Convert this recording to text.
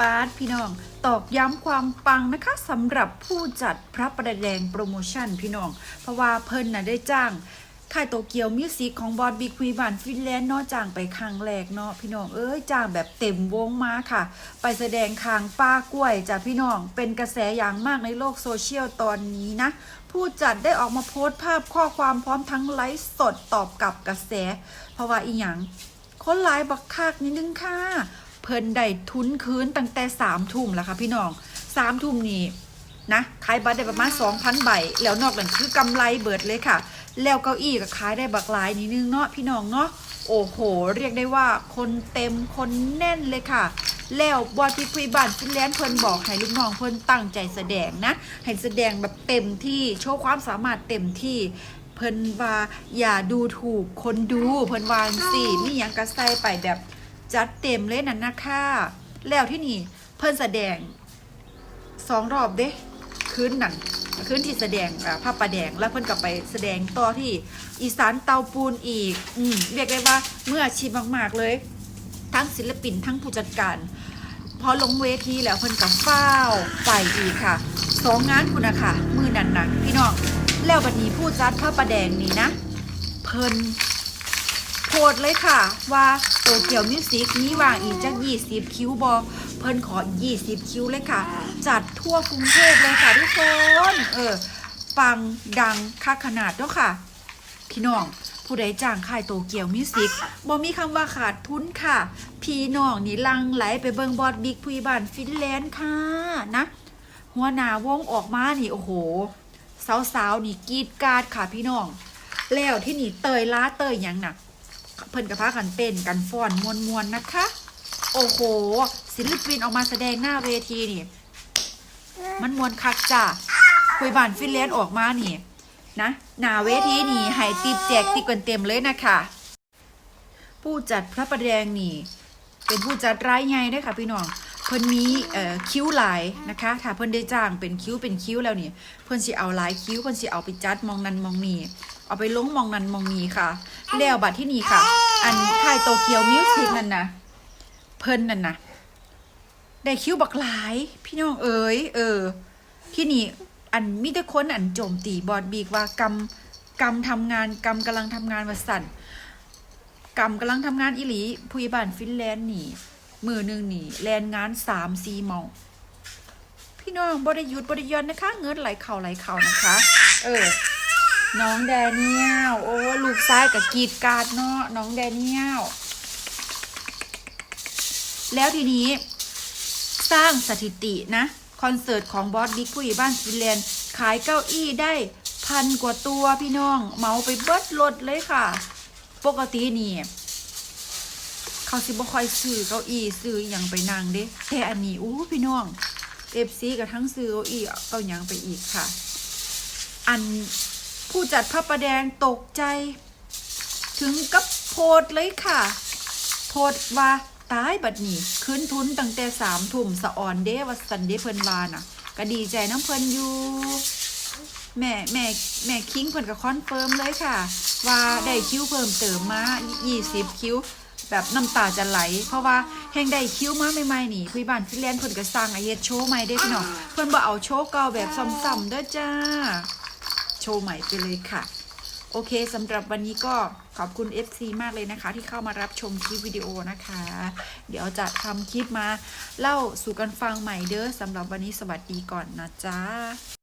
ปาร์ตพี่น้อง ตอกย้ำความปังนะคะสำหรับผู้จัดพระประแดงโปรโมชั่นพี่น้อง เพราะว่าเพิ่นน่ะได้จ้างค่ายโตเกียวมิวสิกของบอสบิ๊กคุยบานฟินแลนด์เนาะจ้างไปครั้งแรกเนาะพี่น้องเอ้ยจ้างแบบเต็มวงมาค่ะ ไปแสดงคางป้ากล้วยจ้ะพี่น้องเป็นกระแสอย่างมากในโลกโซเชียลตอนนี้นะ ผู้จัดได้ออกมาโพสต์ภาพข้อความพร้อมทั้งไลฟ์สดตอบกลับกระแส เพราะว่าอีหยังคนหลายบักคักนิดนึงค่ะ เพิ่นได้ทุนคืนตั้งแต่สามทุ่มแล้วค่ะพี่น้องสามทุ่มนี่นะขายบัตรได้ประมาณ2,000ใบแล้วนอกนั้นคือกำไรเบิดเลยค่ะ แล้วเก้าอี้ก็ขายได้บักหลายนิดนึงเนาะพี่น้องเนาะโอ้โห เรียกได้ว่าคนเต็มคนแน่นเลยค่ะ แล้วบอดพี่คุยบ้านฟินแลนด์เพิ่นบอกให้ลูกน้องเพิ่นตั้งใจแสดงนะให้แสดงแบบเต็มที่โชว์ความสามารถเต็มที่เพิ่นว่าอย่าดูถูกคนดูเพิ่นวาจังสิมีหยังกระใสไปแบบ จัดเต็มเลยนั่นนะคะแล้วที่นี่เพิ่นแสดงสองรอบเด้คืนนั่นคืนที่แสดงอ่าภาพประแดงแล้วเพิ่นก็ไปแสดงต่อที่อีสานเตาปูนอีก อืมเรียกได้ว่าเมื่อชีพมาก ๆเลย ทั้งศิลปินทั้งผู้จัดการ พอลงเวทีแล้วเพิ่นกับฟ้าไปอีกค่ะสองงานคุณนะค่ะมือนันนะพี่น้องแล้วบัดนี้ผู้จัดพระประแดงนี่นะ เพิ่นโพดเลยค่ะว่า ตเกียวมิวสิกนี้วางอีกจัก20 คิวบอเพิ่นขอ 20 คิวเลยค่ะ จัดทั่วกรุงเทพเลยค่ะทุกคนเออปังดังค่าขนาดเนาะค่ะ พี่น้องผู้ใดจ้างค่ายโตเกียวมิวสิกบ่มีคำว่าขาดทุนค่ะ พี่น้องนี่ลังไหลไปเบิงบอดบิ๊กพุยบานฟินแลนด์ค่ะนะ หัวหน้าวงออกมานี่โอ้โห สาวๆนี่กรีดกราดค่ะพี่น้อง แล้วที่นี่เตยล้าเตยหยังหน่ะ เพิ่นกับพากันเต้นกันฟ้อนมวนๆนะคะ โอ้โห ศิลปินออกมาแสดงหน้าเวทีนี่ มันมวนคักจ้ะคุยบานฟินแลนด์ออกมานี่นะหน้าเวทีนี่ให้ติบแจกติกันเต็มเลยนะคะ ผู้จัดพระประแดงนี่ เป็นผู้จัดรายใหญ่ด้วยค่ะพี่น้อง เพิ่นมีเอ่อคิ้วหลายนะคะถ้าเพิ่นได้จ้างเป็นคิ้วเป็นคิ้วแล้วนี่เพิ่นสิเอาหลายคิ้วเพิ่นสิเอาไปจัดมองนั้นมองนี้เอาไปลงมองนั้นมองนี้ค่ะ แล้วบัดที่นี่ค่ะ อันค่ายโตเกียวมิวสิกนั่นนะเพิ่นนั่นนะได้คิ้วบักหลาย พี่น้องเอ๋ยเออ ที่นี่อันมีแต่คนอันโจมตีบอดบีกว่ากรรมกรรมทำงานกรรมกำลังทำงานว่าสั่นกรรมกำลังทำงานอิหลีผู้บานฟินแลนด์นี่ มือหนึ่งนี่แลนงานสามสี่เมาพี่น้องบริยุทธ์บริยอนนะคะ เงินไหลเข่าไหลเข่านะคะ เออ น้องแดเนียลโอ้ลูกซ้ายกับกีดกราดเนาะน้องแดเนียลแล้วทีนี้สร้างสถิตินะ คอนเสิร์ตของบอสบิ๊กผู้ใหญ่บ้านฟินแลนด์ขายเก้าอี้ได้พันกว่าตัวพี่น้อง เมาไปเบิดรถเลยค่ะ ปกตินี่ เขาสิบ่ค่อยซื้อเก้าอี้ซื้ออย่างไปนั่งเด้แต่อันนี้อู้พี่น้องเอฟซีกับทั้งซื้อเก้าอี้เก้ายังไปอีกค่ะ อันผู้จัดพระประแดงตกใจ ถึงกับโพดเลยค่ะโพดว่าตายบัดนี้คืนทุนตั้งแต่สามทุ่มสะออนเด้ว่าสันเดเพิ่นวาน่ะ ก็ดีใจน้ำเพิ่นอยู่แม่แม่แม่คิงเพิ่นก็คอนเฟิร์มเลยค่ะ ว่าได้คิวเพิ่มเติมมา 20 คิว แบบน้ำตาจะไหล เพราะว่าแห่งได้คิ้วมาใหม่ๆนี่คุยบ้านฟินแลนด์เพิ่นก็สร้างไอเฮ็ดโชว์ใหม่ได้พี่น้องเพิ่นบ่เอาโชว์เก่าแบบซ้ำๆเด้อจ้า โชว์ใหม่ไปเลยค่ะ โอเคสำหรับวันนี้ก็ขอบคุณ FC มากเลยนะคะ ที่เข้ามารับชมคลิปวิดีโอนะคะ เดี๋ยวจะทำคลิปมาเล่าสู่กันฟังใหม่เด้อสำหรับวันนี้สวัสดีก่อนนะจ๊ะ